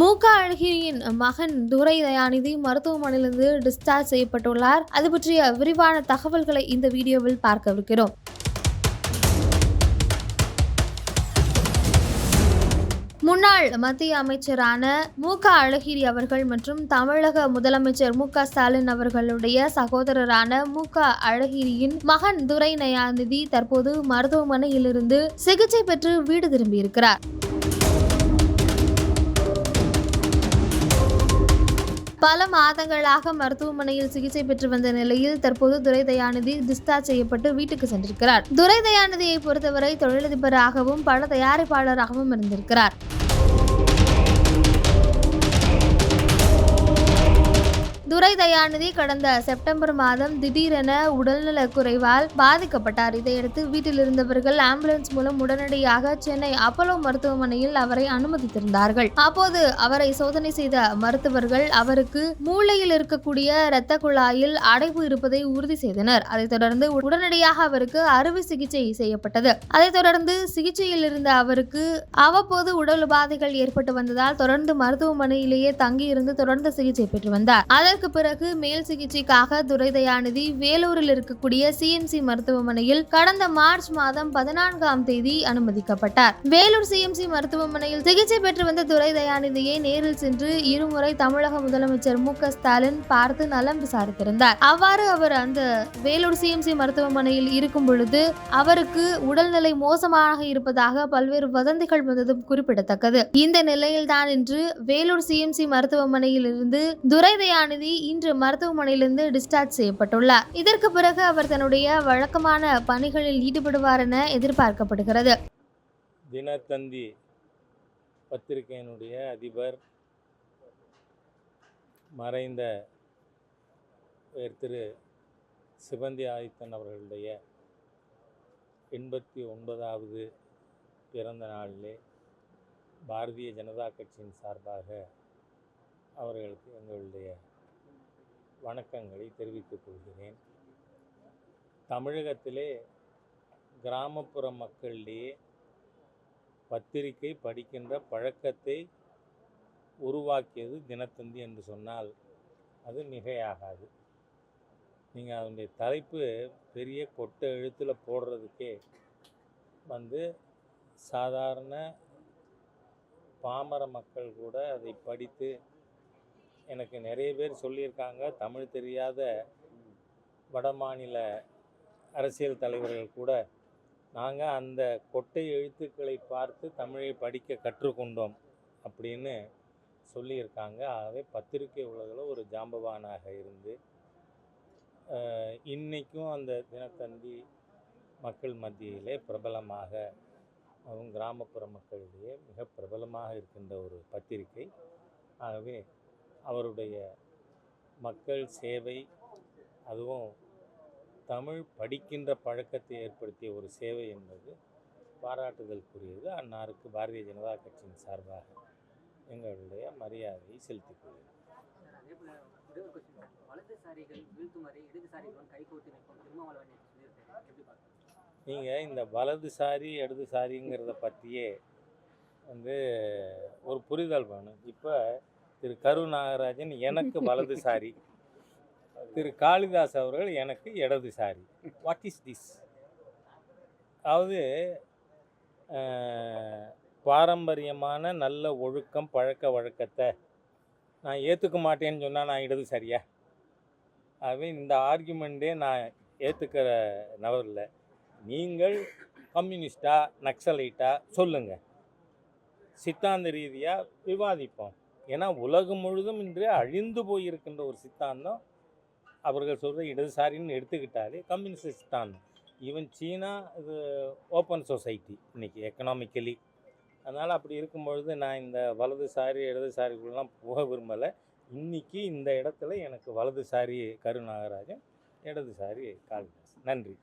மு க அழகிரியின் மகன் துரை தயாநிதி மருத்துவமனையிலிருந்து டிஸ்சார்ஜ் செய்யப்பட்டுள்ளார். அது பற்றிய விரிவான தகவல்களை இந்த வீடியோவில் பார்க்கவிருக்கிறோம் முன்னாள் மத்திய அமைச்சரான மு க அழகிரி அவர்கள் மற்றும் தமிழக முதலமைச்சர் மு க ஸ்டாலின் அவர்களுடைய சகோதரரான மு க அழகிரியின் மகன் துரை நயாநிதி தற்போது மருத்துவமனையிலிருந்து சிகிச்சை பெற்று வீடு திரும்பியிருக்கிறார். பல மாதங்களாக மருத்துவமனையில் சிகிச்சை பெற்று வந்த நிலையில் தற்போது துரை தயாநிதி டிஸ்சார்ஜ் செய்யப்பட்டு வீட்டுக்கு சென்றிருக்கிறார். துரை தயாநிதியை பொறுத்தவரை தொழிலதிபராகவும் பட தயாரிப்பாளராகவும் இருந்திருக்கிறார். துரை தயாநிதி கடந்த செப்டம்பர் மாதம் திடீரென உடல்நலக் குறைவால் பாதிக்கப்பட்டார். இதையடுத்து வீட்டில் இருந்தவர்கள் ஆம்புலன்ஸ் மூலம் உடனடியாக சென்னை அப்பலோ மருத்துவமனையில் அவரை அனுமதித்திருந்தார்கள். அப்போது அவரை சோதனை செய்த மருத்துவர்கள் அவருக்கு மூளையில் இருக்கக்கூடிய இரத்த குழாயில் அடைப்பு இருப்பதை உறுதி செய்தனர். அதைத் தொடர்ந்து உடனடியாக அவருக்கு அறுவை சிகிச்சை செய்யப்பட்டது. அதைத் தொடர்ந்து சிகிச்சையில் இருந்த அவருக்கு அவ்வப்போது உடல் உபாதைகள் ஏற்பட்டு வந்ததால் தொடர்ந்து மருத்துவமனையிலேயே தங்கியிருந்து தொடர்ந்து சிகிச்சை பெற்று வந்தார். அதற்கு பிறகு மேல் சிகிச்சைக்காக துரை தயாநிதி வேலூரில் இருக்கக்கூடிய சிஎம்சி மருத்துவமனையில் கடந்த மார்ச் மாதம் பதினான்காம் தேதி அனுமதிக்கப்பட்டார். வேலூர் சிஎம்சி மருத்துவமனையில் சிகிச்சை பெற்று வந்த துரை தயாநிதியை நேரில் சென்று இருமுறை தமிழக முதலமைச்சர் மு க ஸ்டாலின் பார்த்து நலம் விசாரித்திருந்தார். அவ்வாறு அவர் அந்த வேலூர் சிஎம்சி மருத்துவமனையில் இருக்கும் பொழுது அவருக்கு உடல்நிலை மோசமாக இருப்பதாக பல்வேறு வதந்திகள் வந்ததும் குறிப்பிடத்தக்கது. இந்த நிலையில்தான் இன்று வேலூர் சிஎம்சி மருத்துவமனையில் இருந்து துரை தயாநிதி இன்று மருத்துவமனையிலிருந்து டிஸ்சார்ஜ் செய்யப்பட்டுள்ளார். இதற்கு பிறகு அவர் தன்னுடைய வழக்கமான பணிகளில் ஈடுபடுவார் என எதிர்பார்க்கப்படுகிறது. தினத்தந்தி பத்திரிகையினுடைய அதிபர் மறைந்த திரு. சிவந்தி ஆதித்தன் அவர்களுடைய எண்பத்தி ஒன்பதாவது பிறந்த நாளிலே பாரதிய ஜனதா கட்சியின் சார்பாக அவர்களுக்கு எங்களுடைய வணக்கங்களை தெரிவித்துக் கொள்கிறேன். தமிழகத்திலே கிராமப்புற மக்களிடையே பத்திரிகை படிக்கின்ற பழக்கத்தை உருவாக்கியது தினத்தந்தி என்று சொன்னால் அது மிகையாகாது. நீங்கள் அதனுடைய தலைப்பு பெரிய கொட்டை எழுத்தில் போடுறதுக்கே வந்து சாதாரண பாமர மக்கள் கூட அதை படித்து எனக்கு நிறைய பேர் சொல்லியிருக்காங்க. தமிழ் தெரியாத வடமாநில அரசியல் தலைவர்கள் கூட நாங்கள் அந்த கொட்டை எழுத்துக்களை பார்த்து தமிழை படிக்க கற்றுக்கொண்டோம் அப்படின்னு சொல்லியிருக்காங்க. ஆகவே பத்திரிகை உலகில் ஒரு ஜாம்பவானாக இருந்து இன்றைக்கும் அந்த தினத்தந்தி மக்கள் மத்தியிலே பிரபலமாக அதுவும் கிராமப்புற மக்களிடையே மிக பிரபலமாக இருக்கின்ற ஒரு பத்திரிகை. ஆகவே அவருடைய மக்கள் சேவை அதுவும் தமிழ் படிக்கின்ற பழக்கத்தை ஏற்படுத்திய ஒரு சேவை என்பது பாராட்டுதலுக்குரியது அன்னாருக்கு பாரதிய ஜனதா கட்சியின் சார்பாக எங்களுடைய மரியாதையை செலுத்திக் கொள்கிறேன் நீங்கள் இந்த வலதுசாரி இடதுசாரிங்கிறத பற்றியே வந்து ஒரு புரிதல் வேணும். இப்போ திரு கரு நாகராஜன் எனக்கு வலதுசாரி. திரு காளிதாஸ் அவர்கள் எனக்கு இடதுசாரி. வாட் இஸ் திஸ் அதாவது பாரம்பரியமான நல்ல ஒழுக்கம் பழக்க வழக்கத்தை நான் ஏற்றுக்க மாட்டேன்னு சொன்னால் நான் இடதுசாரியா? ஆகவே இந்த ஆர்குமெண்ட்டே நான் ஏற்றுக்கிற நபரில் நீங்கள் கம்யூனிஸ்டா நக்சலைட்டா சொல்லுங்கள் சித்தாந்த ரீதியாக விவாதிப்போம். ஏன்னா உலகம் முழுதும் இன்று அழிந்து போயிருக்கின்ற ஒரு சித்தாந்தம். அவர்கள் சொல்கிற இடதுசாரின்னு எடுத்துக்கிட்டாலே கம்யூனிஸ்ட் சித்தாந்தம். ஈவன் சீனா இது ஓப்பன் சொசைட்டி இன்றைக்கி எக்கனாமிக்கலி அதனால் அப்படி இருக்கும் பொழுது நான் இந்த வலதுசாரி இடதுசாரிக்குள்ளலாம் போக விரும்பலை. இன்றைக்கி இந்த இடத்துல எனக்கு வலதுசாரி கரு நாகராஜன் இடதுசாரி காளிதாஸ். நன்றி.